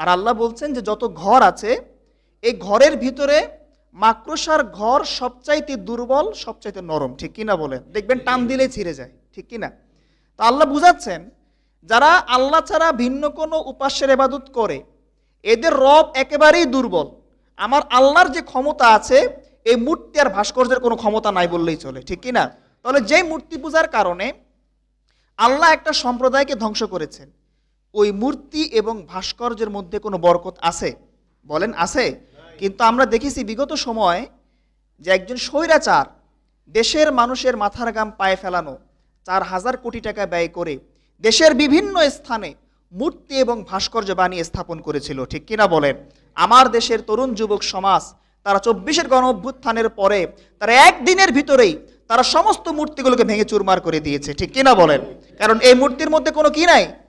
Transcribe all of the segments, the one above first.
আর আল্লাহ বলছেন যে যত ঘর আছে, এই ঘরের ভিতরে মাকড়সার ঘর সবচাইতে দুর্বল, সবচাইতে নরম। ঠিক কিনা বলেন? দেখবেন টান দিলেই ছিঁড়ে যায়। ঠিক কিনা? তো আল্লাহ বুঝাচ্ছেন, যারা আল্লাহ ছাড়া ভিন্ন কোনো উপাস্যের এবাদত করে, এদের রব একেবারেই দুর্বল। আমার আল্লাহর যে ক্ষমতা আছে, এই মূর্তি আর ভাস্কর্যের কোনো ক্ষমতা নাই বললেই চলে। ঠিক কিনা? তাহলে যেই মূর্তি পূজার কারণে আল্লাহ একটা সম্প্রদায়কে ধ্বংস করেছেন। ওই মূর্তি এবং ভাস্কর্যের মধ্যে কোনো বরকত আছে? বলেন, আছে। কিন্তু আমরা দেখেছি বিগত সময় যে একজন স্বৈরাচার দেশের মানুষের মাথার গাম পায়ে ফেলানো, চার হাজার কোটি টাকা ব্যয় করে দেশের বিভিন্ন স্থানে মূর্তি এবং ভাস্কর্য বানিয়ে স্থাপন করেছিল। ঠিক কিনা বলেন? আমার দেশের তরুণ যুবক সমাজ, তারা চব্বিশের গণ অভ্যুত্থানের পরে তারা একদিনের ভিতরেই তারা সমস্ত মূর্তিগুলোকে ভেঙে চুরমার করে দিয়েছে। ঠিক কিনা বলেন? কারণ এই মূর্তির মধ্যে কোনো কি নাই?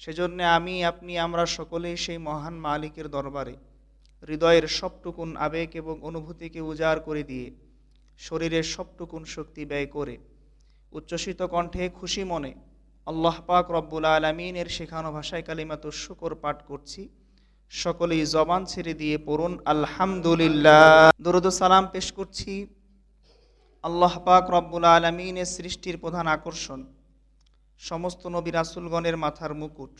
সেজন্য আমি, আপনি, আমরা সকলেই সেই মহান মালিকের দরবারে হৃদয়ের সবটুকুন আবেগ এবং অনুভূতিকে উজাড় করে দিয়ে শরীরের সবটুকুন শক্তি ব্যয় করে উচ্ছ্বসিত কণ্ঠে খুশি মনে আল্লাহ পাক রব্বুল আলমিনের শেখানো ভাষায় কালিমাত শুকর পাঠ করছি। সকলেই জবান ছেড়ে দিয়ে পড়ুন, আলহামদুলিল্লাহ। দরুদ সালাম পেশ করছি। আল্লাহ পাক রব্বুল আলমিনের সৃষ্টির প্রধান আকর্ষণ। সমস্ত নবী রাসুলগণের মাথার মুকুট,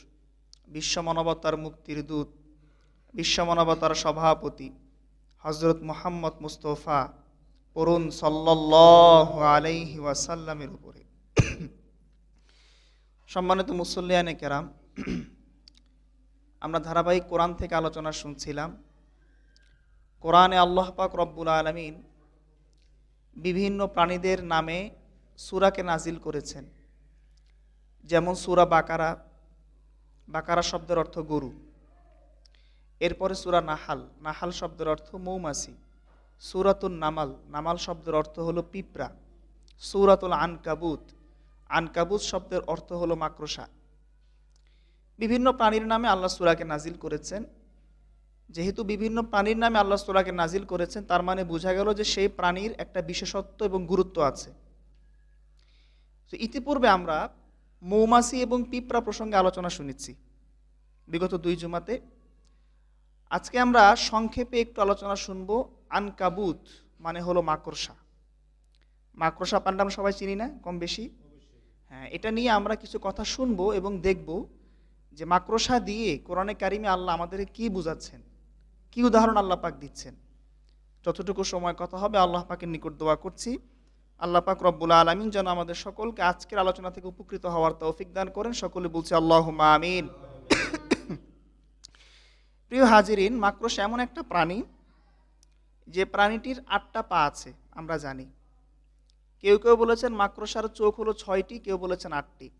বিশ্বমানবতার মুক্তির দূত, বিশ্বমানবতার সভাপতি হজরত মোহাম্মদ মুস্তফা পড়ুন সাল্লাহ আলাইহি ওয়াসাল্লামের উপরে। সম্মানিত মুসল্লিয়ানে কেরাম, আমরা ধারাবাহিক কোরআন থেকে আলোচনা শুনছিলাম। কোরআনে আল্লাহ পাক রব্বুল আলমিন বিভিন্ন প্রাণীদের নামে সুরাকে নাজিল করেছেন। যেমন সুরা বাকারা বাকারা শব্দের অর্থ গরু। এরপরে সুরা নাহাল নাহাল শব্দের অর্থ মৌমাছি। সুরাতুল নামাল নামাল শব্দের অর্থ হলো পিঁপড়া। সুরাতুল আনকাবুত আনকাবুত শব্দের অর্থ হলো মাকড়সা। বিভিন্ন প্রাণীর নামে আল্লাহ সুরাকে নাজিল করেছেন। যেহেতু বিভিন্ন প্রাণীর নামে আল্লাহ সুরাকে নাজিল করেছেন, তার মানে বোঝা গেল যে সেই প্রাণীর একটা বিশেষত্ব এবং গুরুত্ব আছে। তো ইতিপূর্বে আমরা মৌমাছি এবং পিঁপড়া প্রসঙ্গে আলোচনা শুনেছি। বিগত দুই জুমাতে। আজকে আমরা সংক্ষেপে একটু আলোচনা শুনব আনকাবুত মানে হলো মাকড়সা। মাকড়সা পান্ডা আমরা সবাই চিনি না? কম বেশি? হ্যাঁ এটা নিয়ে আমরা কিছু কথা শুনব এবং দেখব যে মাকড়সা দিয়ে কোরআনে কারিমে আল্লাহ আমাদের কি বুঝাচ্ছেন? কি উদাহরণ আল্লাহ পাক দিচ্ছেন? যতটুকু সময় কথা হবে, আল্লাহ পাকের নিকট দোয়া করছি। আল্লাহ পাক রব্বুল আলমিন যেন আমাদের সকলকে আজকের আলোচনা থেকে উপকৃত হওয়ার তৌফিক দান করেন। সকলে বলছে আল্লাহ আমিন। প্রিয় হাজিরিন, মাকড়সা এমন একটা প্রাণী, যে প্রাণীটির আটটা পা আছে, আমরা জানি। কেউ কেউ বলেছেন মাকড়সার চোখ হলো ছয়টি, কেউ বলেছেন আটটি।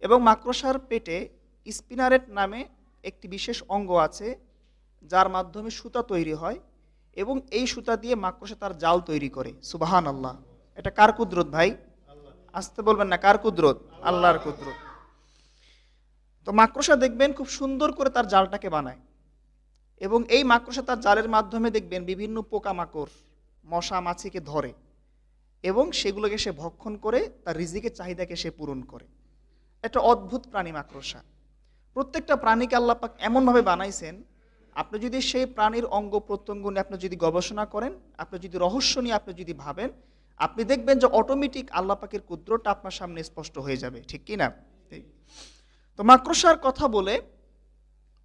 এবং মাকড়সার পেটে স্পিনারেট নামে একটি বিশেষ অঙ্গ আছে, যার মাধ্যমে সুতা তৈরি হয়। এবং এই সুতা দিয়ে মাকড়সা তার জাল তৈরি করে। সুবাহান আল্লাহ এটা কার কুদরত ভাই? আসতে বলবেন না কার কুদরত? আল্লাহর কুদরত। তো মাকড়সা দেখবেন খুব সুন্দর করে তার জালটাকে বানায়। এবং এই মাকড়সা তার জালের মাধ্যমে দেখবেন বিভিন্ন পোকামাকড় মশা মাছিকে ধরে। এবং সেগুলোকে সে ভক্ষণ করে তার রিজিকের চাহিদাকে সে পূরণ করে। একটা অদ্ভুত প্রাণী মাকড়সা। প্রত্যেকটা প্রাণীকে আল্লাপাক এমনভাবে বানাইছেন আপনি যদি সেই প্রাণীর অঙ্গ প্রত্যঙ্গ নিয়ে আপনি যদি গবেষণা করেন, আপনি যদি রহস্য নিয়ে আপনি যদি ভাবেন, আপনি দেখবেন যে অটোমেটিক আল্লাপাকের কুদ্রটা আপনার সামনে স্পষ্ট হয়ে যাবে, ঠিক কি না? তো মাকড়সার কথা বলে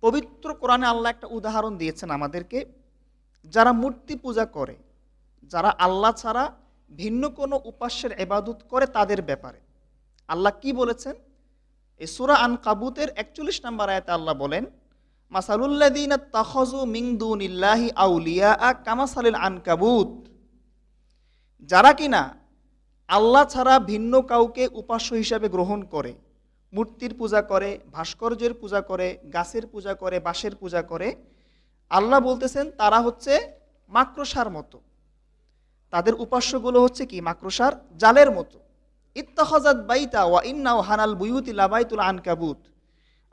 পবিত্র কোরআনে আল্লাহ একটা উদাহরণ দিয়েছেন আমাদেরকে। যারা মূর্তি পূজা করে, যারা আল্লাহ ছাড়া ভিন্ন কোনো উপাস্যের এবাদত করে তাদের ব্যাপারে। আল্লাহ কি বলেছেন? এই সুরা আন কাবুতের একচল্লিশ নম্বর আয়তে আল্লাহ বলেন মাসালুল্লাদিন মিংদুনিল্লাহি আউলিয়া আ কামাসালিল আন কাবুত যারা কিনা আল্লাহ ছাড়া ভিন্ন কাউকে উপাস্য হিসাবে গ্রহণ করে, মূর্তির পূজা করে, ভাস্কর্যের পূজা করে, গাছের পূজা করে, বাঁশের পূজা করে, আল্লাহ বলতেছেন তারা হচ্ছে মাক্রসার মতো। তাদের উপাস্যগুলো হচ্ছে কি? মাক্রসার জালের মতো। ইত্তাহজাত বাইতা ওয়া ইন্নাও হানাল বুয়ুতি লাবাইতুল আনকাবুত।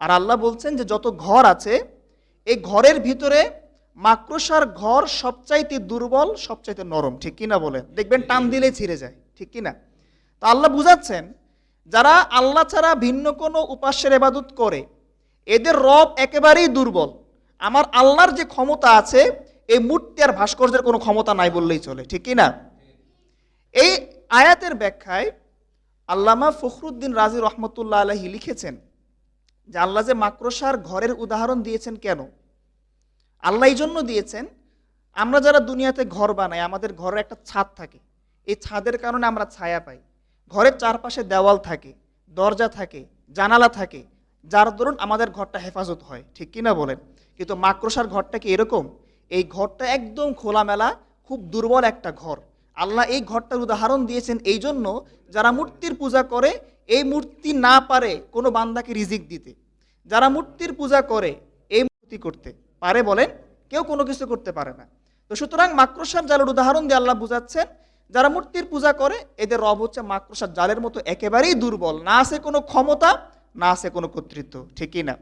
আর আল্লাহ বলছেন যে যত ঘর আছে, এই ঘরের ভিতরে মাক্রসার ঘর সবচাইতে দুর্বল, সবচাইতে নরম। ঠিক কিনা বলেন দেখবেন টান দিলেই ছিঁড়ে যায়। ঠিক কিনা তো আল্লাহ বুঝাচ্ছেন, যারা আল্লাহ ছাড়া ভিন্ন কোনো উপাস্যের এবাদত করে, এদের রব একেবারেই দুর্বল। আমার আল্লাহর যে ক্ষমতা আছে, এই মূর্তি আর ভাস্কর্যের কোনো ক্ষমতা নাই বললেই চলে। ঠিক কি না? এই আয়াতের ব্যাখ্যায় আল্লামা ফখরুদ্দিন রাজি রহমতুল্লাহ আলহি লিখেছেন যে আল্লাহ যে মাক্রসার ঘরের উদাহরণ দিয়েছেন কেন? আল্লাহ এই জন্য দিয়েছেন, আমরা যারা দুনিয়াতে ঘর বানাই, আমাদের ঘরের একটা ছাদ থাকে। এই ছাদের কারণে আমরা ছায়া পাই। ঘরের চারপাশে দেওয়াল থাকে, দরজা থাকে, জানালা থাকে, যার দরুন আমাদের ঘরটা হেফাজত হয়। ঠিক কিনা বলেন? কিন্তু মাক্রসার ঘরটা কি এরকম? এই ঘরটা একদম খোলামেলা, খুব দুর্বল একটা ঘর। আল্লাহ এই ঘরটার উদাহরণ দিয়েছেন এই জন্য যারা মূর্তির পূজা করে, এই মূর্তি না পারে কোনো বান্দাকে রিজিক দিতে। যারা মূর্তির পূজা করে, এই মূর্তি করতে। পারে বলেন, কেউ কোনো কিছু করতে পারে না। তো সুতরাং মাক্রসার জালের উদাহরণ দিয়ে আল্লাহ বুঝাচ্ছেন, যারা মূর্তির পূজা করে, এদের রব হচ্ছে মাক্রসার জালের মতো একেবারেই দুর্বল। না আছে কোনো ক্ষমতা, না আছে কোনো কর্তৃত্ব ঠিকই না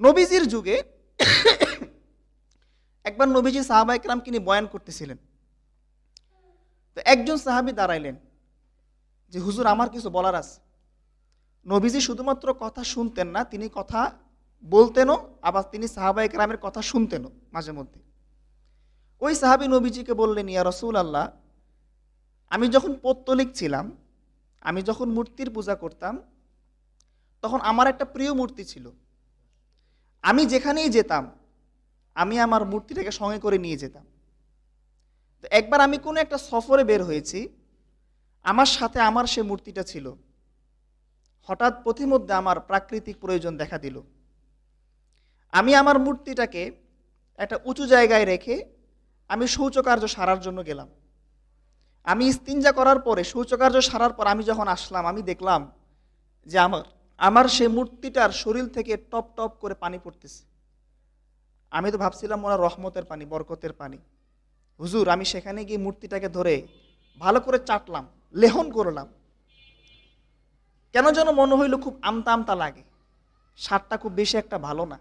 নবীজির যুগে, একবার নবীজি সাহাবা একরামকে নিয়ে বয়ান করতেছিলেন। তো একজন সাহাবি দাঁড়াইলেন যে, হুজুর, আমার কিছু বলার আছে। নবীজি শুধুমাত্র কথা শুনতেন না, তিনি কথা বলতেনও, আবার তিনি সাহাবা একরামের কথা শুনতেনও মাঝে মধ্যে। ওই সাহাবি নবীজিকে বললেন, ইয়া রসুল আল্লাহ আমি যখন পত্তলিক ছিলাম, আমি যখন মূর্তির পূজা করতাম, তখন আমার একটা প্রিয় মূর্তি ছিল। আমি যেখানেই যেতাম, আমি আমার মূর্তিটাকে সঙ্গে করে নিয়ে যেতাম। তো একবার আমি কোনো একটা সফরে বের হয়েছি, আমার সাথে আমার সে মূর্তিটা ছিল। হঠাৎ পথিমধ্যে আমার প্রাকৃতিক প্রয়োজন দেখা দিল। আমি আমার মূর্তিটাকে একটা উঁচু জায়গায় রেখে আমি শৌচকার্য সারার জন্য গেলাম। আমি ইস্তিনজা করার পরে, শৌচকার্য সারার পর আমি যখন আসলাম, আমি দেখলাম যে আমার আমার সে মূর্তিটার শরীর থেকে টপ টপ করে পানি পড়তেছে। আমি তো ভাবছিলাম মনে রহমতের পানি, বরকতের পানি। হুজুর, আমি সেখানে গিয়ে মূর্তিটাকে ধরে ভালো করে চাটলাম, লেহন করলাম। কেন যেন মনে হইল খুব আমতা আমতা লাগে। সারটা খুব বেশি একটা ভালো না।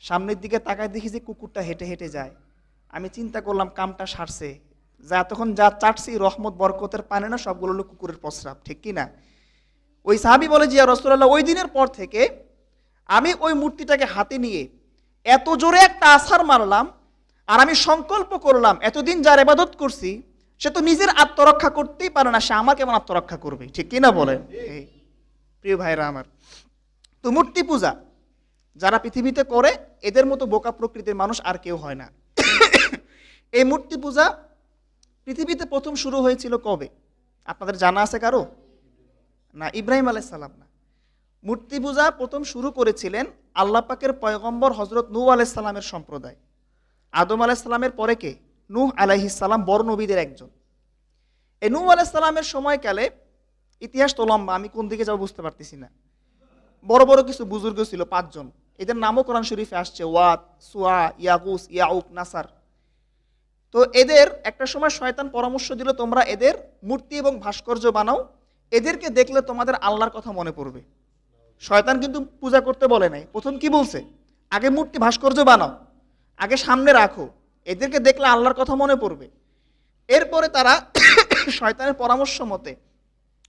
সামনের দিকে তাকায় দেখি যে কুকুরটা হেঁটে হেঁটে যায়। আমি চিন্তা করলাম, কামটা সারছে। যা তখন যা চাটছি, রহমত, বরকতের পানে না সবগুলো হলো কুকুরের প্রস্রাব, ঠিক কি না? ওই সাহাবি বলে, জিয়া রসুল্লাহ ওই দিনের পর থেকে আমি ওই মূর্তিটাকে হাতে নিয়ে এত জোরে একটা আছার মারলাম আর আমি সংকল্প করলাম, এতদিন যার এবাদত করছি, সে তো নিজের আত্মরক্ষা করতেই পারে না, সে আমার কেমন আত্মরক্ষা করবে? ঠিক কিনা বলেন? প্রিয় ভাইরা আমার, তো মূর্তি পূজা, যারা পৃথিবীতে করে, এদের মতো বোকা প্রকৃতির মানুষ আর কেউ হয় না। এই মূর্তি পূজা পৃথিবীতে প্রথম শুরু হয়েছিল কবে? আপনাদের জানা আছে কারও? না, ইব্রাহিম আলাইসাল্লাম না। মূর্তি পূজা প্রথম শুরু করেছিলেন আল্লাপাকের পয়গম্বর হজরত নূহ আলাইসাল্লামের সম্প্রদায়। আদম আলাইসাল্লামের পরে কে? নূহ আলাইহিসাল্লাম বড় নবীদের একজন। এই নূহ আলাইসাল্লামের সময়কালে ইতিহাস তো লম্বা, আমি কোন দিকে যাব বুঝতে পারতেছি না। বড় বড় কিছু বুজুর্গ ছিল, পাঁচজন। এদের নামও কোরআন শরীফে আসছে ওয়াত সুয়া ইয়াগুস ইয়াউক নাসার। তো এদের একটা সময় শয়তান পরামর্শ দিল, তোমরা এদের মূর্তি এবং ভাস্কর্য বানাও, এদেরকে দেখলে তোমাদের আল্লাহর কথা মনে পড়বে। শয়তান কিন্তু পূজা করতে বলে নাই। প্রথম কি বলছে? আগে মূর্তি ভাস্কর্য বানাও। আগে সামনে রাখো। এদেরকে দেখলে আল্লাহর কথা মনে পড়বে। এরপরে তারা শয়তানের পরামর্শ মতে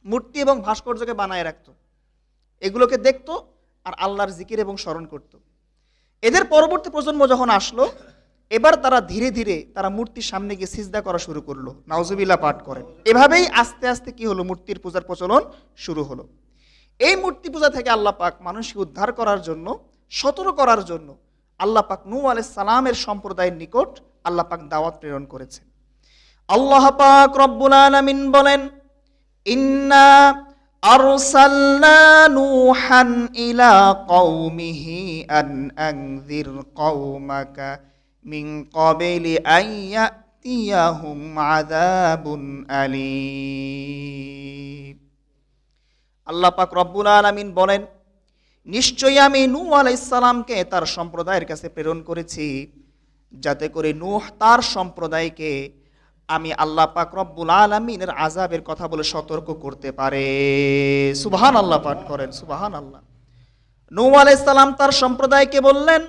মূর্তি এবং ভাস্কর্যকে বানায় রাখত। এগুলোকে দেখত আর আল্লাহর জিকির এবং স্মরণ করত। এদের পরবর্তী প্রজন্ম যখন আসলো, এবার তারা ধীরে ধীরে তারা মূর্তির সামনে গিয়ে সিজদা করা শুরু করল। নাউজুবিল্লা পাঠ করে এভাবেই আস্তে আস্তে কি হলো? মূর্তির পূজার প্রচলন শুরু হলো। এই মূর্তি পূজা থেকে আল্লাহ পাক মানুষকে উদ্ধার করার জন্য, সতর্ক করার জন্য আল্লাহ পাক নু সালামের সম্প্রদায়ের নিকট আল্লাহ পাক দাওয়াত প্রেরণ করেছেন। আল্লাহ পাক রব্বুল আলামিন বলেন, ইন্না আরসালনা নূহান ইলা কওমিহি আন আনযির কওমাকা মিন ক্বাবিলি আইয়া ইয়াতিয়াহুম আযাবুন আলীম। আল্লাহ পাক রব্বুল আলামিন বলেন নিশ্চয়ই আমি নু আলাইসালামকে তার সম্প্রদায়ের কাছে প্রেরণ করেছি, যাতে করে নুহ তার সম্প্রদায়কে আমি আল্লাহ পাক রব্বুল আলমিনের আজাবের কথা বলে সতর্ক করতে পারে। সুবাহান আল্লাহ পাঠ করেন সুবাহান আল্লাহ নু আলাইসালাম তার সম্প্রদায়কে বললেন?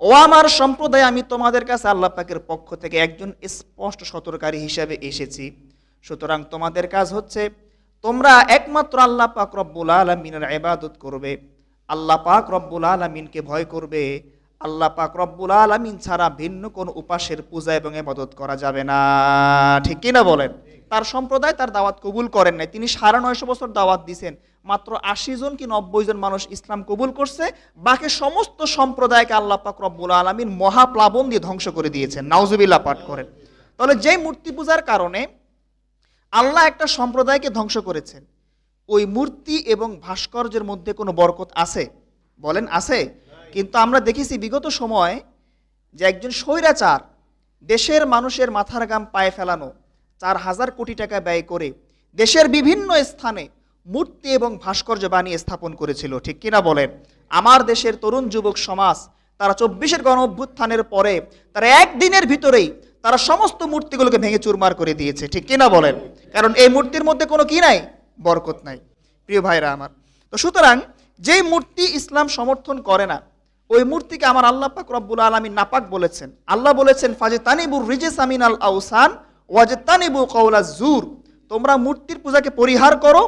ও আমার সম্প্রদায়, আমি তোমাদের কাছে আল্লাহ পাকের পক্ষ থেকে একজন স্পষ্ট সতর্কারী হিসাবে এসেছি। সুতরাং তোমাদের কাজ হচ্ছে, তোমরা একমাত্র আল্লাহ পাক রব্বুল আলমিনের ইবাদত করবে। আল্লাহ পাক রব্বুল আলমিনকে ভয় করবে। আল্লাহ পাক রব্বুল আলমিন ছাড়া ভিন্ন কোন উপাসের পূজা এবং এবাদত করা যাবে না। ঠিক কিনা বলেন? তার সম্প্রদায় তার দাওয়াত কবুল করেন নাই। তিনি সাড়ে নয়শো বছর দাওয়াত দিছেন। মাত্র আশি জন কি নব্বই জন মানুষ ইসলাম কবুল করছে? বাকি সমস্ত সম্প্রদায়কে আল্লাহ পাক রব্বুল আলমিন মহাপ্লাবন দিয়ে ধ্বংস করে দিয়েছেন। নাউজুবিল্লাহ পাঠ করেন। তাহলে যেই মূর্তি পূজার কারণে আল্লাহ একটা সম্প্রদায়কে ধ্বংস করেছেন। ওই মূর্তি এবং ভাস্কর্যের মধ্যে কোনো বরকত আছে? বলেন, আছে। কিন্তু আমরা দেখেছি বিগত সময় যে একজন স্বৈরাচার দেশের মানুষের মাথার গাম পায়ে ফেলানো, চার হাজার কোটি টাকা ব্যয় করে দেশের বিভিন্ন স্থানে মূর্তি এবং ভাস্কর্য বানিয়ে স্থাপন করেছিল। ঠিক কিনা বলেন? আমার দেশের তরুণ যুবক সমাজ, তারা চব্বিশের গণ অভ্যুত্থানের পরে, তারা একদিনের ভিতরেই তারা সমস্ত মূর্তিগুলোকে ভেঙে চুরমার করে দিয়েছে। ঠিক কিনা বলেন? কারণ এই মূর্তির মধ্যে কোনো কি নাই? বরকত নাই। প্রিয় ভাইরা আমার, তো সুতরাং যেই মূর্তি ইসলাম সমর্থন করে না, ওই মূর্তিকে আমার আল্লাহ পাক রব্বুল আলমী নাপাক বলেছেন। আল্লাহ বলেছেন ফাজে তানিবুর রিজেস আমিন আল আউসান ওয়াজে তানিবু কৌলা জুর। তোমরা মূর্তির পূজাকে পরিহার করো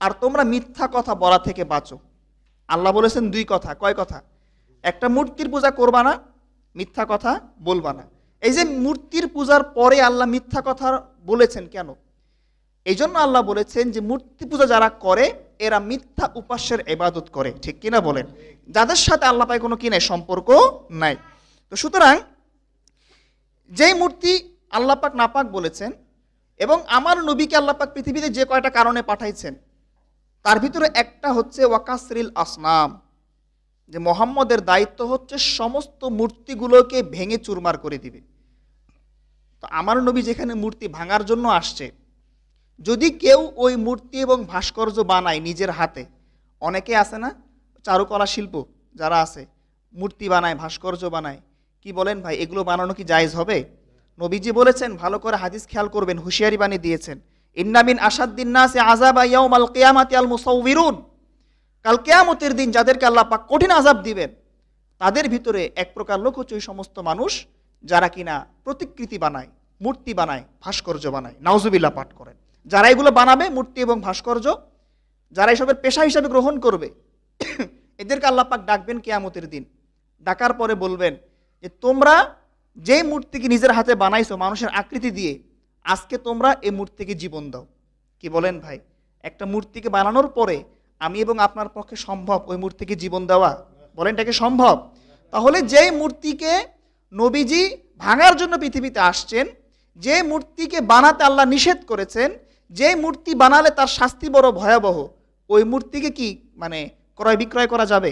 আর তোমরা মিথ্যা কথা বলা থেকে বাঁচো। আল্লাহ বলেছেন দুই কথা। কয় কথা? একটা মূর্তির পূজা করবা না, মিথ্যা কথা বলবা না। এই যে মূর্তির পূজার পরে আল্লাহ মিথ্যা কথা বলেছেন কেন? এই জন্য আল্লাহ বলেছেন যে মূর্তি পূজা যারা করে, এরা মিথ্যা উপাস্যের এবাদত করে। ঠিক কিনা বলেন? যাদের সাথে আল্লাহ পায় কোনো কি নাই, সম্পর্ক নাই। তো সুতরাং যেই মূর্তি আল্লাহ পাক নাপাক বলেছেন এবং আমার নবীকে আল্লাহ পাক পৃথিবীতে যে কয়টা কারণে পাঠাইছেন, তার ভিতরে একটা হচ্ছে ওয়াকাসরিল আসনাম, যে মোহাম্মদের দায়িত্ব হচ্ছে সমস্ত মূর্তিগুলোকে ভেঙে চুরমার করে দিবে। তো আমার নবী যেখানে মূর্তি ভাঙার জন্য আসছে, যদি কেউ ওই মূর্তি এবং ভাস্কর্য বানায় নিজের হাতে, অনেকে আছে না? চারুকলা শিল্প যারা আছে, মূর্তি বানায়, ভাস্কর্য বানায়, কি বলেন ভাই, এগুলো বানানো কি জায়েজ হবে? নবীজি বলেছেন, ভালো করে হাদিস খেয়াল করবেন, হুঁশিয়ারি বানিয়ে দিয়েছেন। ইন্নামিন আসাদ্দিন নাসে আজাবা ইয়াউমাল কিয়ামাতি আল মুসাউবিরুন। কাল কেয়ামতের দিন যাদেরকে আল্লাহ পাক কঠিন আজাব দিবেন, তাদের ভিতরে এক প্রকার লোক হচ্ছে ওই সমস্ত মানুষ যারা কিনা প্রতিকৃতি বানায়, মূর্তি বানায়, ভাস্কর্য বানায়, নাউজুবিল্লাহ পাঠ করেন। যারা এগুলো বানাবে, মূর্তি এবং ভাস্কর্য, যারা এসবের পেশা হিসাবে গ্রহণ করবে, এদেরকে আল্লাহ পাক ডাকবেন কেয়ামতের দিন। ডাকার পরে বলবেন যে, তোমরা যে মূর্তিকে নিজের হাতে বানাইছো মানুষের আকৃতি দিয়ে, আজকে তোমরা এই মূর্তিকে জীবন দাও। কি বলেন ভাই? একটা মূর্তিকে বানানোর পরে আমি এবং আপনার পক্ষে সম্ভব ওই মূর্তিকে জীবন দেওয়া? বলেন এটাকে সম্ভব? তাহলে যেই মূর্তিকে নবীজি ভাঙার জন্য পৃথিবীতে আসছেন। যে মূর্তিকে বানাতে আল্লাহ নিষেধ করেছেন, যে মূর্তি বানালে তার শাস্তি বড় ভয়াবহ। ওই মূর্তিকে কি মানে ক্রয় বিক্রয় করা যাবে?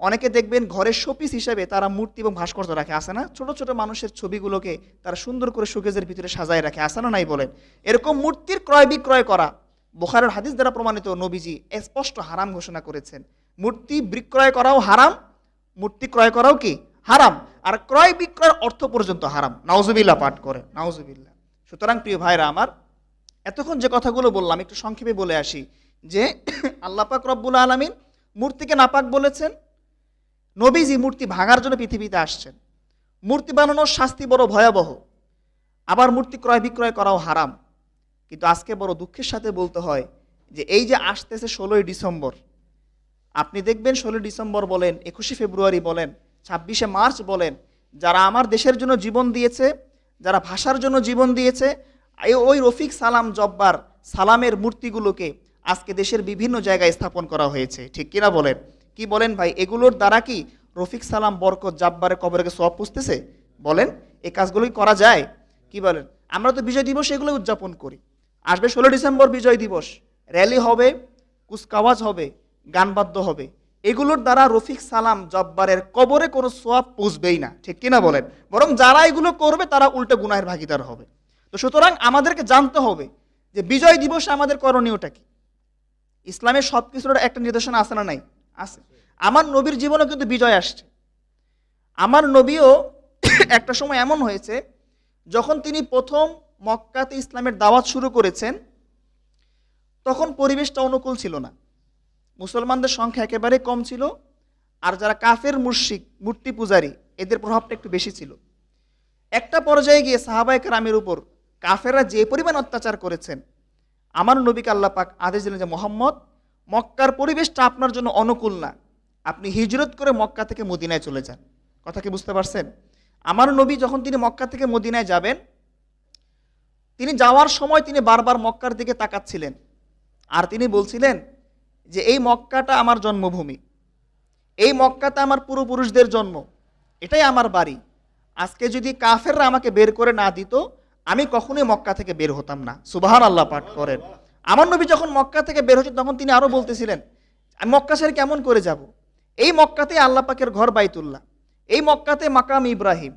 অনেকে দেখবেন ঘরের শোপিস হিসেবে তারা মূর্তি এবং ভাস্কর্য রাখে আসে না? ছোট ছোট মানুষের ছবিগুলোকে তারা সুন্দর করে শোকেজের ভিতরে সাজায় রাখে আসে না নাই বলেন? এরকম মূর্তির ক্রয় বিক্রয় করা, বোখারের হাদিস দ্বারা প্রমাণিত নবীজি স্পষ্ট হারাম ঘোষণা করেছেন। মূর্তি বিক্রয় করাও হারাম, মূর্তি ক্রয় করাও কি? হারাম। আর ক্রয় বিক্রয়ের অর্থ পর্যন্ত হারাম। নাউজুবিল্লাহ পাঠ করে, নাউজুবিল্লাহ। সুতরাং প্রিয় ভাইরা আমার, এতক্ষণ যে কথাগুলো বললাম, একটু সংক্ষেপে বলে আসি, যে আল্লাহ পাক রব্বুল আলমিন মূর্তিকে নাপাক বলেছেন, নবীজি মূর্তি ভাঙার জন্য পৃথিবীতে আসছেন। মূর্তি বানানোর শাস্তি বড় ভয়াবহ, আবার মূর্তি ক্রয় বিক্রয় করাও হারাম। কিন্তু আজকে বড় দুঃখের সাথে বলতে হয় যে এই যে আসতেছে ষোলোই ডিসেম্বর, আপনি দেখবেন ষোলোই ডিসেম্বর বলেন, একুশে ফেব্রুয়ারি বলেন ছাব্বিশে মার্চ বলেন, যারা আমার দেশের জন্য জীবন দিয়েছে, যারা ভাষার জন্য জীবন দিয়েছে ওই রফিক সালাম জব্বার সালামের মূর্তিগুলোকে আজকে দেশের বিভিন্ন জায়গায় স্থাপন করা হয়েছে। ঠিক কিনা বলেন? কি বলেন ভাই? এগুলোর দ্বারা কি রফিক সালাম বরকত জাব্বারের কবরকে সব পুষতেছে? বলেন এই কাজগুলোই করা যায়? কি বলেন? আমরা তো বিজয় দিবস এগুলো উদযাপন করি। আসবে ষোলো ডিসেম্বর বিজয় দিবস। র্যালি হবে, কুচকাওয়াজ হবে, গানবাদ্য হবে। এগুলোর দ্বারা রফিক সালাম জব্বারের কবরে কোনো সোয়াব পুষবেই না। ঠিক কিনা বলেন? বরং যারা এগুলো করবে, তারা উল্টো গুনাহের ভাগিদার হবে। তো সুতরাং আমাদেরকে জানতে হবে যে বিজয় দিবসে আমাদের করণীয়টা কি? ইসলামের সব কিছুর একটা নির্দেশনা আছে না নাই? আছে। আমার নবীর জীবনে কিন্তু বিজয় আসছে। আমার নবীও একটা সময় এমন হয়েছে, যখন তিনি প্রথম মক্কাতে ইসলামের দাওয়াত শুরু করেছেন, তখন পরিবেশটা অনুকূল ছিল না। মুসলমানদের সংখ্যা একেবারে কম ছিল, আর যারা কাফের মুর্শিক মূর্তি পূজারী, এদের প্রভাবটা একটু বেশি ছিল। একটা পর্যায়ে গিয়ে সাহাবায়ক রামের উপর কাফেররা যে পরিমাণ অত্যাচার করেছেন, আমার নবীকে আল্লাহ পাক আদেশ দিলেন যে, মোহাম্মদ, মক্কার পরিবেশটা আপনার জন্য অনুকূল না। আপনি হিজরত করে মক্কা থেকে মদিনায় চলে যান। কথা কি বুঝতে পারছেন? আমার নবী যখন তিনি মক্কা থেকে মদিনায় যাবেন, তিনি যাওয়ার সময় তিনি বারবার মক্কার দিকে তাকাচ্ছিলেন। আর তিনি বলছিলেন যে এই মক্কাটা আমার জন্মভূমি, এই মক্কাতে আমার পূর্বপুরুষদের জন্ম, এটাই আমার বাড়ি। আজকে যদি কাফেররা আমাকে বের করে না দিত, আমি কখনোই মক্কা থেকে বের হতাম না। সুবাহান আল্লাহ পাঠ করেন। আমার নবী যখন মক্কা থেকে বের হচ্ছেন তখন তিনি আরও বলতেছিলেন, আমি মক্কা ছেড়ে কেমন করে যাব? এই মক্কাতে আল্লাহ পাকের ঘর বাইতুল্লাহ, এই মক্কাতে মাকাম ইব্রাহিম,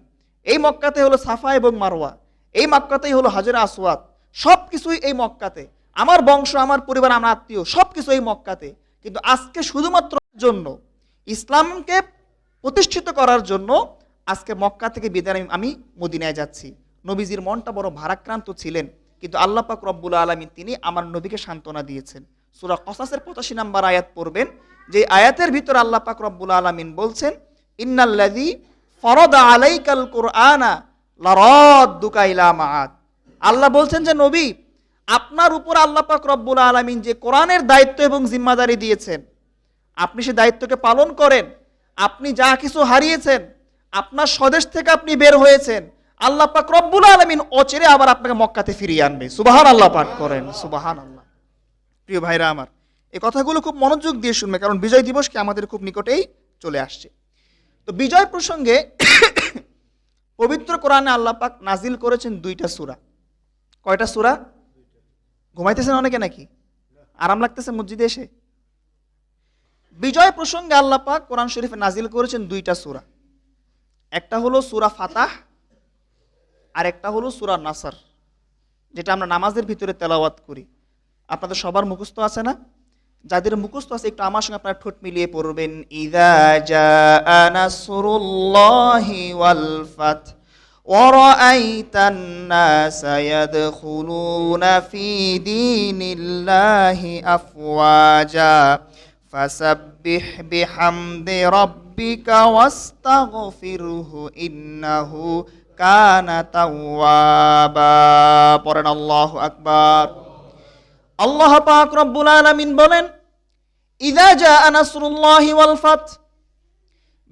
এই মক্কাতে হলো সাফা এবং মারওয়া, এই মক্কাতেই হলো হাজরা আসওয়াত সব কিছুই এই মক্কাতে। আমার বংশ, আমার পরিবার, আমার আত্মীয় সব কিছু এই মক্কাতে। কিন্তু আজকে শুধুমাত্র জন্য, ইসলামকে প্রতিষ্ঠিত করার জন্য আজকে মক্কা থেকে বিদায় আমি- মদিনায় যাচ্ছি। নবীজির মনটা বড় ভারাক্রান্ত ছিলেন, কিন্তু আল্লাহ পাক রব্বুল আলমিন তিনি আমার নবীকে সান্ত্বনা দিয়েছেন। সুরা কসাসের পঁচাশি নাম্বার আয়াত পড়বেন, যে আয়াতের ভিতর আল্লাহ পাক রব্বুল আলমিন বলছেন, ইন্নাল্লাযী ফরদা আলাইকাল কোরআনা লারাদ্দুকা ইলা মাআদ। আল্লাহ বলছেন যে, নবী আপনার উপর আল্লাহ পাক রব্বুল আলমিন যে কোরআনের দায়িত্ব এবং জিম্মাদারি দিয়েছেন, আপনি সে দায়িত্বকে পালন করেন, আপনি যা কিছু হারিয়েছেন, আপনার স্বদেশ থেকে আপনি বের হয়েছেন, আল্লাহ পাক রব্বুল আলমিন অচেরে আবার আপনাকে মক্কাতে ফিরিয়ে আনবে। সুবাহান আল্লাহ পাঠ করেন সুবাহান আল্লাহ প্রিয় ভাইরা আমার, এই কথাগুলো খুব মনোযোগ দিয়ে শুনবে, কারণ বিজয় দিবসকে আমাদের খুব নিকটেই চলে আসছে। তো বিজয় প্রসঙ্গে পবিত্র কোরআনে আল্লাহ পাক নাজিল করেছেন দুইটা সুরা। কয়টা সূরা? ঘুমাইতেছেন অনেকে নাকি? আরাম লাগতেছে মসজিদে এসে? বিজয় প্রসঙ্গে আল্লাহ পাক কোরআন শরীফে নাজিল করেছেন দুইটা সুরা। একটা হলো সুরা ফাতাহ, আর একটা হলো সুরা নাসার, যেটা আমরা নামাজের ভিতরে তেলাওয়াত করি। আপনাদের সবার মুখস্থ আছে না? যাদের মুখস্থ আছে, একটু আমার সঙ্গে আপনারা ঠোঁট মিলিয়ে পড়বেন। ইদা জাআ নাসরুল্লাহি ওয়াল ফাত ورأيت الناس يدخلون في دين الله أفواجا فسبح بحمد ربك واستغفره إنه كان توابا পড়েন আল্লাহ আকবার আল্লাহ পাক রব্বুল আলামিন বলেন ইদা জা নাসরুল্লাহি ওয়াল ফাত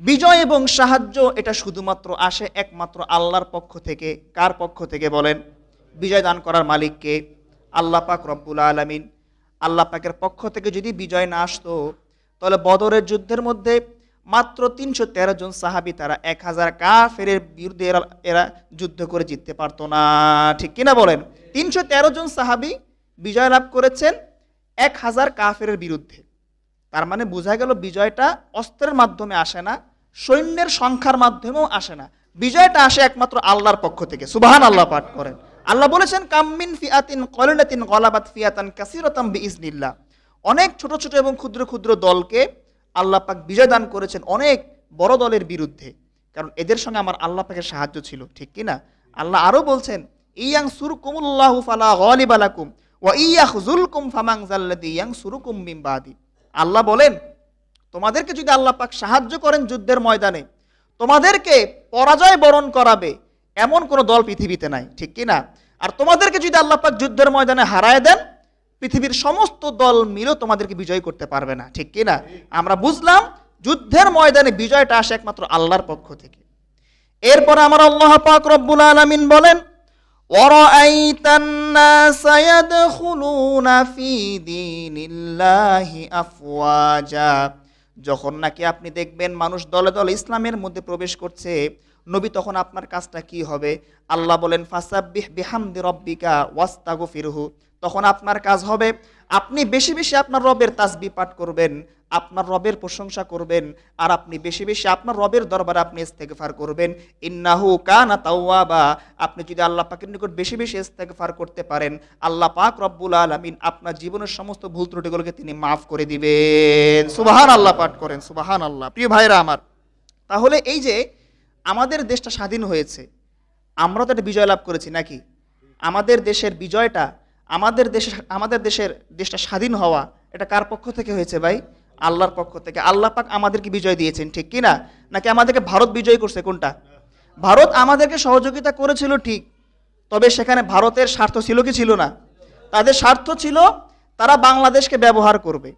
বিজয় এবং সাহায্য, এটা শুধুমাত্র আসে একমাত্র আল্লাহর পক্ষ থেকে। কার পক্ষ থেকে বলেন? বিজয় দান করার মালিককে। আল্লাহ পাক রব্বুল আলামিন আল্লাহ পাকের পক্ষ থেকে যদি বিজয় না আসতো, তাহলে বদরের যুদ্ধের মধ্যে মাত্র তিনশো তেরো জন সাহাবি তারা এক হাজার কাফের বিরুদ্ধে এরা এরা যুদ্ধ করে জিততে পারতো না। ঠিক কিনা বলেন? তিনশো তেরো জন সাহাবি বিজয় লাভ করেছেন এক হাজার কাফের বিরুদ্ধে। তার মানে বোঝা গেল বিজয়টা অস্ত্রের মাধ্যমে আসে না, সৈন্যের সংখ্যার মাধ্যমেও আসে না। বিজয়টা আসে একমাত্র আল্লাহর পক্ষ থেকে। সুবাহান আল্লাহ পাঠ করেন। আল্লাহ বলেছেন, কাম্মিন ফিয়াতিন কলিনাতিন গলাবাত ফিয়াতান কাসিরতাম বিইজনিল্লাহ। অনেক ছোট ছোট এবং ক্ষুদ্র ক্ষুদ্র দলকে আল্লাহ পাক বিজয় দান করেছেন অনেক বড় দলের বিরুদ্ধে। কারণ এদের সঙ্গে আমার আল্লাহ পাকের সাহায্য ছিল, ঠিক কি না? আল্লাহ আরও বলছেন ইয়াং সুরকুমুল্লাহু ফালা গলিবালাকুম ওয়া ইয়াখযুলকুম ফামাং জাল্লাদি ইয়াং সুরুকুম মিন বাদি। আল্লাহ বলেন, তোমাদেরকে যদি আল্লাহ পাক সাহায্য করেন যুদ্ধের ময়দানে, তোমাদেরকে পরাজয় বরণ করাবে এমন কোনো দল পৃথিবীতে নাই। ঠিক কি না? আর তোমাদেরকে যদি আল্লাহ পাক যুদ্ধের ময়দানে হারায় দেন, পৃথিবীর সমস্ত দল মিলেও তোমাদেরকে বিজয় করতে পারবে না। ঠিক কি না? আমরা বুঝলাম, যুদ্ধের ময়দানে বিজয়টা আসে একমাত্র আল্লাহর পক্ষ থেকে। এরপর আমার আল্লাহ পাক রব্বুল আলামিন বলেন ورأيت الناس يدخلون في دين الله أفواجا যখন নাকি আপনি দেখবেন মানুষ দলে দলে ইসলামের মধ্যে প্রবেশ করছে নবী তখন আপনার কাজটা কি হবে আল্লাহ বলেন ফাসাব্বিহ বিহামদি রব্বিকা ওয়াস্তাগফিরহু তখন আপনার কাজ হবে আপনি বেশি বেশি আপনার রবের তাসবি পাঠ করবেন আপনার রবের প্রশংসা করবেন আর আপনি বেশি বেশি আপনার রবের দরবারে আপনি ইস্তেগফার করবেন। ইন্নাহু কানা তাওয়াবা। আপনি যদি আল্লাহ পাকের নিকট বেশি বেশি ইস্তেগফার করতে পারেন, আল্লাহ পাক রব্বুল আলামিন আপনার জীবনের সমস্ত ভুল ত্রুটিগুলোকে তিনি মাফ করে দিবেন। সুবাহান আল্লাহ পাঠ করেন সুবাহান আল্লাহ প্রিয় ভাইরা আমার, তাহলে এই যে আমাদের দেশটা স্বাধীন হয়েছে, আমরা তো একটা বিজয় লাভ করেছি নাকি? আমাদের দেশের বিজয়টা, আমাদের দেশের আমাদের দেশের দেশটা স্বাধীন হওয়া এটা কার পক্ষ থেকে হয়েছে ভাই? আল্লাহর পক্ষ থেকে। আল্লাহ পাক আমাদেরকে বিজয় দিয়েছেন, ঠিক কি না? নাকি আমাদেরকে ভারত বিজয় করছে, কোনটা? ভারত আমাদেরকে সহযোগিতা করেছিল, ঠিক। তবে সেখানে ভারতের স্বার্থ ছিল কি ছিল না? তাদের স্বার্থ ছিল, তারা বাংলাদেশকে ব্যবহার করবে।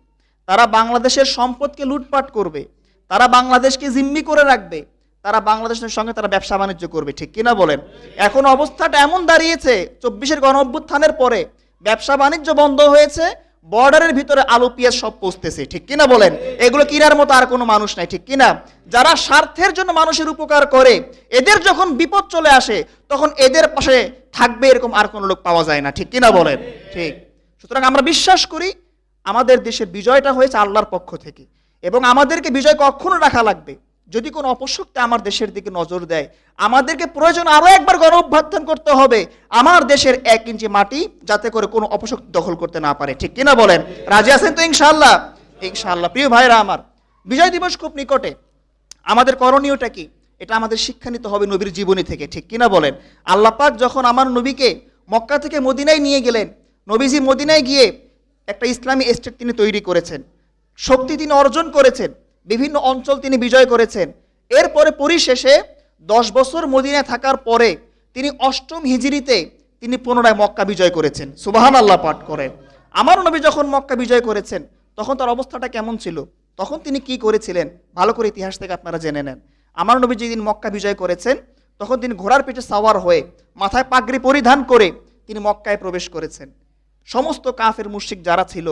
তারা বাংলাদেশের সম্পদকে লুটপাট করবে। তারা বাংলাদেশকে জিম্মি করে রাখবে। তারা বাংলাদেশের সঙ্গে তারা ব্যবসা বাণিজ্য করবে, ঠিক কিনা বলেন? এখন অবস্থাটা এমন দাঁড়িয়েছে, চব্বিশের গণ অভ্যুত্থানের পরে ব্যবসা বাণিজ্য বন্ধ হয়েছে বর্ডারের ভিতরে আলু, পেঁয়াজ সব পৌঁছতেছে ঠিক কিনা বলেন? এগুলো কিনার মতো আর কোনো মানুষ নাই, ঠিক কিনা? যারা স্বার্থের জন্য মানুষের উপকার করে, এদের যখন বিপদ চলে আসে, তখন এদের পাশে থাকবে এরকম আর কোনো লোক পাওয়া যায় না, ঠিক কিনা বলেন? ঠিক। সুতরাং আমরা বিশ্বাস করি, আমাদের দেশের বিজয়টা হয়েছে আল্লাহর পক্ষ থেকে, এবং আমাদেরকে বিজয় কখনো রাখা লাগবে। যদি কোনো অপশক্তি আমার দেশের দিকে নজর দেয়, আমাদেরকে প্রয়োজন আরও একবার গণ করতে হবে। আমার দেশের এক ইঞ্চি মাটি যাতে করে কোনো অপশক্তি দখল করতে না পারে। ঠিক কিনা বলেন? রাজি আছেন তো ইনশাল্লাহ ইনশাল্লাহ প্রিয় ভাইরা আমার, বিজয় দিবস খুব নিকটে। আমাদের করণীয়টা কি? এটা আমাদের শিক্ষা নিতে হবে নবীর জীবনী থেকে। ঠিক কিনা বলেন? আল্লাহ পাক যখন আমার নবীকে মক্কা থেকে মদিনায় নিয়ে গেলেন, নবীজি মদিনায় গিয়ে একটা ইসলামী এস্টেট তিনি তৈরি করেছেন। শক্তি তিনি অর্জন করেছেন। বিভিন্ন অঞ্চল তিনি বিজয় করেছেন। এরপরে পরিশেষে দশ বছর মদিনায় থাকার পরে তিনি অষ্টম হিজড়িতে তিনি পুনরায় মক্কা বিজয় করেছেন। সুবাহান আল্লাহ পাঠ করেন। আমার নবী যখন মক্কা বিজয় করেছেন, তখন তার অবস্থাটা কেমন ছিল? তখন তিনি কি করেছিলেন? ভালো করে ইতিহাস থেকে আপনারা জেনে নেন। আমার নবী যেদিন মক্কা বিজয় করেছেন, তখন তিনি ঘোড়ার পিঠে সাওয়ার হয়ে মাথায় পাগড়ি পরিধান করে তিনি মক্কায় প্রবেশ করেছেন। সমস্ত কাফের মুশিক যারা ছিল,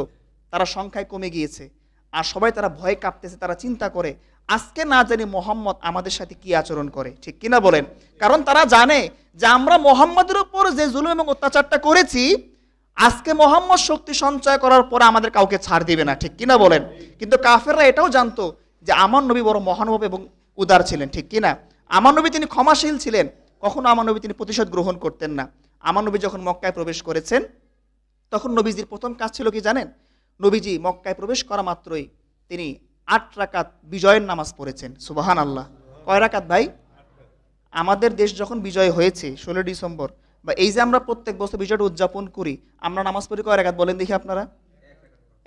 তারা সংখ্যায় কমে গিয়েছে। আর সবাই তারা ভয় কাঁপতেছে, তারা চিন্তা করে, আজকে না জানি মোহাম্মদ আমাদের সাথে কি আচরণ করে, ঠিক কিনা বলেন? কারণ তারা জানে যে আমরা মোহাম্মদের উপর যে জুলুম এবং অত্যাচারটা করেছি, আজকে মোহাম্মদ শক্তি সঞ্চয় করার পরে আমাদের কাউকে ছাড় দিবে না, ঠিক কিনা বলেন? কিন্তু কাফেররা এটাও জানতো যে আমার নবী বড় মহানুভব এবং উদার ছিলেন, ঠিক কিনা? আমার নবী তিনি ক্ষমাশীল ছিলেন, কখনো আমার নবী তিনি প্রতিশোধ গ্রহণ করতেন না। আমার নবী যখন মক্কায় প্রবেশ করেছেন, তখন নবীজির প্রথম কাজ ছিল কি জানেন? নবীজি মক্কায় প্রবেশ করা মাত্রই তিনি আট রাকাত বিজয়ের নামাজ পড়েছেন। সুবাহান আল্লাহ কয় রাকাত ভাই? আমাদের দেশ যখন বিজয় হয়েছে, ষোলো ডিসেম্বর, বা এই যে আমরা প্রত্যেক বছর বিজয়টা উদযাপন করি, আমরা নামাজ পড়ি কয় রাকাত বলেন দেখি আপনারা?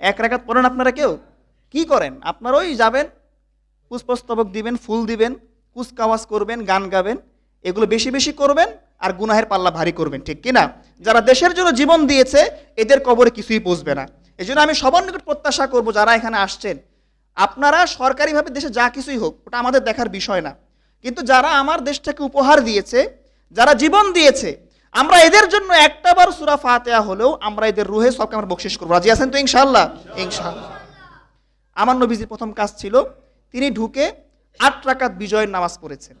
এক রাকাত পড়েন আপনারা কেউ? কি করেন? আপনারা ওই যাবেন, পুষ্পস্তবক দিবেন, ফুল দিবেন, কুচকাওয়াজ করবেন, গান গাবেন, এগুলো বেশি বেশি করবেন আর গুনাহের পাল্লা ভারী করবেন, ঠিক কিনা? যারা দেশের জন্য জীবন দিয়েছে, এদের কবরে কিছুই পৌঁছবে না। এই জন্য আমি সবার নিকট প্রত্যাশা করব যারা এখানে আসছেন। আপনারা সরকারিভাবে দেশে যা কিছুই হোক, ওটা আমাদের দেখার বিষয় না। কিন্তু যারা আমার দেশটাকে উপহার দিয়েছে, যারা জীবন দিয়েছে, আমরা এদের জন্য একটা বার সুরা ফাতেয়া হলেও আমরা এদের রুহে সবকে আমরা বকশিস করব। রাজি আছেন তো ইনশাল্লাহ ইনশাল্লাহ আমার নবীজির প্রথম কাজ ছিল, তিনি ঢুকে আট রাকাত বিজয়ের নামাজ পড়েছেন।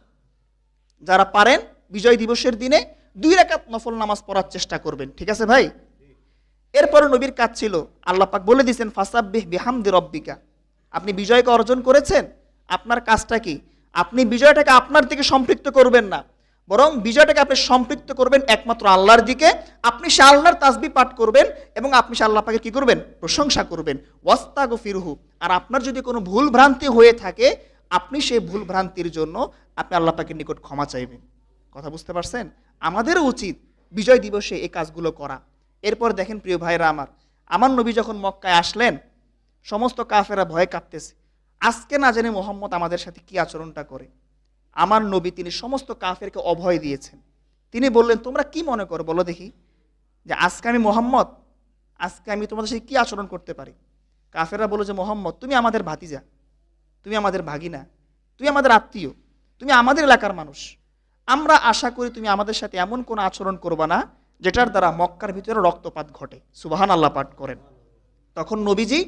যারা পারেন, বিজয় দিবসের দিনে দুই রাকাত নফল নামাজ পড়ার চেষ্টা করবেন। ঠিক আছে ভাই? এরপরে নবীর কাজ ছিল, আল্লাহ পাক বলে দিয়েছেন, ফাসাব্বিহ বিহামদি রব্বিকা। আপনি বিজয়কে অর্জন করেছেন, আপনার কাজটা কি? আপনি বিজয়টাকে আপনার দিকে সম্পৃক্ত করবেন না, বরং বিজয়টাকে আপনি সম্পৃক্ত করবেন একমাত্র আল্লাহর দিকে। আপনি সে আল্লাহর তাসবি পাঠ করবেন এবং আপনি সে আল্লাহ পাকে কি করবেন? প্রশংসা করবেন। ওয়াস্তাগ ফিরহু আর আপনার যদি কোনো ভুল ভ্রান্তি হয়ে থাকে, আপনি সেই ভুল ভ্রান্তির জন্য আপনি আল্লাহ পাকের নিকট ক্ষমা চাইবেন। কথা বুঝতে পারছেন? আমাদেরও উচিত বিজয় দিবসে এই কাজগুলো করা। এরপর দেখেন প্রিয় ভাইরা আমার আমার নবী যখন মক্কায় আসলেন, সমস্ত কাফেরা ভয়ে কাঁপতেছে। আজকে না জানি মোহাম্মদ আমাদের সাথে কি আচরণটা করে। আমার নবী তিনি সমস্ত কাফেরকে অভয় দিয়েছেন। তিনি বললেন, তোমরা কি মনে করো? বলো দেখি। যে আজকে আমি মোহাম্মদ, আজকে আমি তোমাদের সাথে কি আচরণ করতে পারি? কাফেররা বলো যে, মোহাম্মদ, তুমি আমাদের ভাতিজা। তুমি আমাদের ভাগিনা। তুমি আমাদের আত্মীয়। তুমি আমাদের এলাকার মানুষ। আমরা আশা করি তুমি আমাদের সাথে এমন কোনো আচরণ করবা না যেটার দ্বারা মক্কার ভিতরে রক্তপাত ঘটে। সুবাহান আল্লাহ পাঠ করেন। তখন নবীজি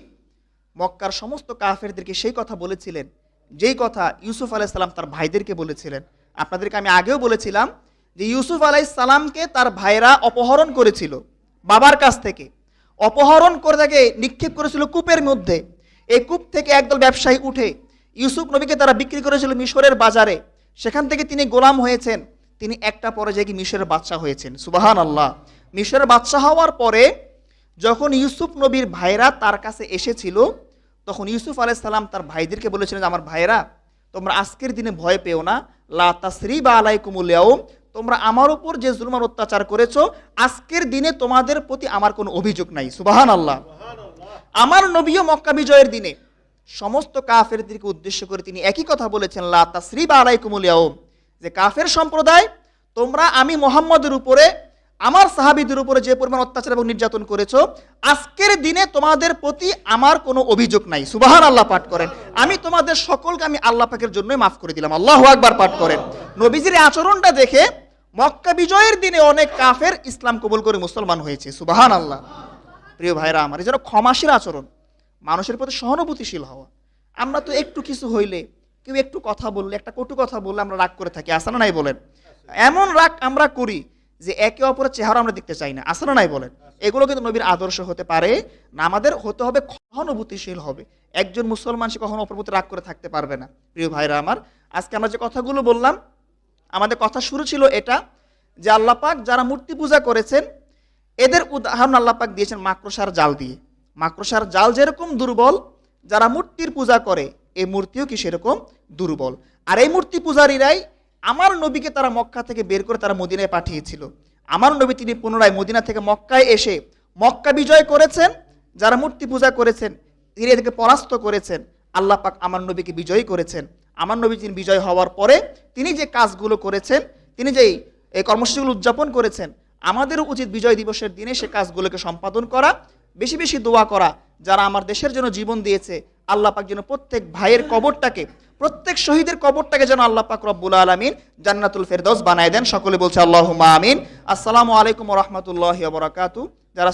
মক্কার সমস্ত কাফেরদেরকে সেই কথা বলেছিলেন। যেই কথা ইউসুফ আলাইসাল্লাম তার ভাইদেরকে বলেছিলেন। আপনাদেরকে আমি আগেও বলেছিলাম যে ইউসুফ আলাইসাল্লামকে তার ভাইরা অপহরণ করেছিল বাবার কাছ থেকে। অপহরণ করে তাকে নিক্ষেপ করেছিল কূপের মধ্যে। এই কূপ থেকে একদল ব্যবসায়ী উঠে ইউসুফ নবীকে তারা বিক্রি করেছিল মিশরের বাজারে। সেখান থেকে তিনি গোলাম হয়েছেন। তিনি একটা পরে যে কি মিশরের বাদশাহ হয়েছেন। সুবাহান আল্লাহ মিশরের বাদশাহ হওয়ার পরে যখন ইউসুফ নবীর ভাইরা তার কাছে এসেছিল তখন ইউসুফ আলাইসাল্লাম তার ভাইদেরকে বলেছিলেন যে আমার ভাইরা তোমরা আজকের দিনে ভয় পেও না। লা তাসরি বা আলাইকুমুলিয়াউম তোমরা আমার উপর যে জুলমার অত্যাচার করেছ আজকের দিনে তোমাদের প্রতি আমার কোনো অভিযোগ নাই। সুবাহান আল্লাহ আমার নবীও মক্কা বিজয়ের দিনে সমস্ত কাফেরদেরকে উদ্দেশ্য করে তিনি একই কথা বলেছেন লা তাসরি বা আলাইকুমুলিয়াউম যে কাফের সম্প্রদায়, তোমরা আমি মোহাম্মদের উপরে, আমার সাহাবিদের উপরে যে পরিমাণ অত্যাচার এবং নির্যাতন করেছ, আজকের দিনে তোমাদের প্রতি আমার কোনো অভিযোগ নাই। সুবাহান আল্লাহ পাঠ করেন। আমি তোমাদের সকলকে আমি আল্লাহ পাকের জন্যই মাফ করে দিলাম। আল্লাহ আকবার পাঠ করেন। নবীজির আচরণটা দেখে মক্কা বিজয়ের দিনে অনেক কাফের ইসলাম কবুল করে মুসলমান হয়েছে। সুবাহান আল্লাহ প্রিয় ভাইরা আমার যেন ক্ষমাশীল আচরণ, মানুষের প্রতি সহানুভূতিশীল হওয়া। আমরা তো একটু কিছু হইলে কেউ একটু কথা বললে, একটা কটু কথা বললে আমরা রাগ করে থাকি। আসা না নাই বলেন? এমন রাগ আমরা করি যে একে অপরের চেহারা আমরা দেখতে চাই না। আসা না নাই বলেন? এগুলো কিন্তু নবীর আদর্শ হতে পারে। না আমাদের হতে হবে, সহানুভূতিশীল হবে। একজন মুসলমান সে কখনো অপর প্রতি রাগ করে থাকতে পারবে না। প্রিয় ভাইরা আমার, আজকে আমরা যে কথাগুলো বললাম, আমাদের কথা শুরু ছিল এটা যে আল্লাপাক যারা মূর্তি পূজা করেছেন, এদের উদাহরণ আল্লাপাক দিয়েছেন মাকড়সার জাল দিয়ে। মাকড়সার জাল যেরকম দুর্বল, যারা মূর্তির পূজা করে এই মূর্তিও কি সেরকম? দুর্বল। আর এই মূর্তি পূজারীরাই আমার নবীকে তারা মক্কা থেকে বের করে তারা মদিনায় পাঠিয়েছিল। আমার নবী তিনি পুনরায় মদিনা থেকে মক্কায় এসে মক্কা বিজয় করেছেন, যারা মূর্তি পূজা করেছেন, তিনি এদেরকে পরাস্ত করেছেন, আল্লাহ পাক আমার নবীকে বিজয়ী করেছেন। আমার নবী তিনি বিজয় হওয়ার পরে তিনি যে কাজগুলো করেছেন, তিনি যেই, এই কর্মসূচিগুলো উদযাপন করেছেন, আমাদেরও উচিত বিজয় দিবসের দিনে সে কাজগুলোকে সম্পাদন করা, বেশি বেশি দোয়া করা, যারা আমার দেশের জন্য জীবন দিয়েছে আল্লাহ পাক যেন প্রত্যেক ভাইয়ের কবরটাকে, প্রত্যেক শহীদের কবরটাকে যেন আল্লাহ পাক রব্বুল আলমিন জান্নাতুল ফেরদৌস বানায় দেন। সকলে বলছে আল্লাহ আমিন। আসসালামু আলাইকুম রহমতুল্লাহ বরাকাতু। যারা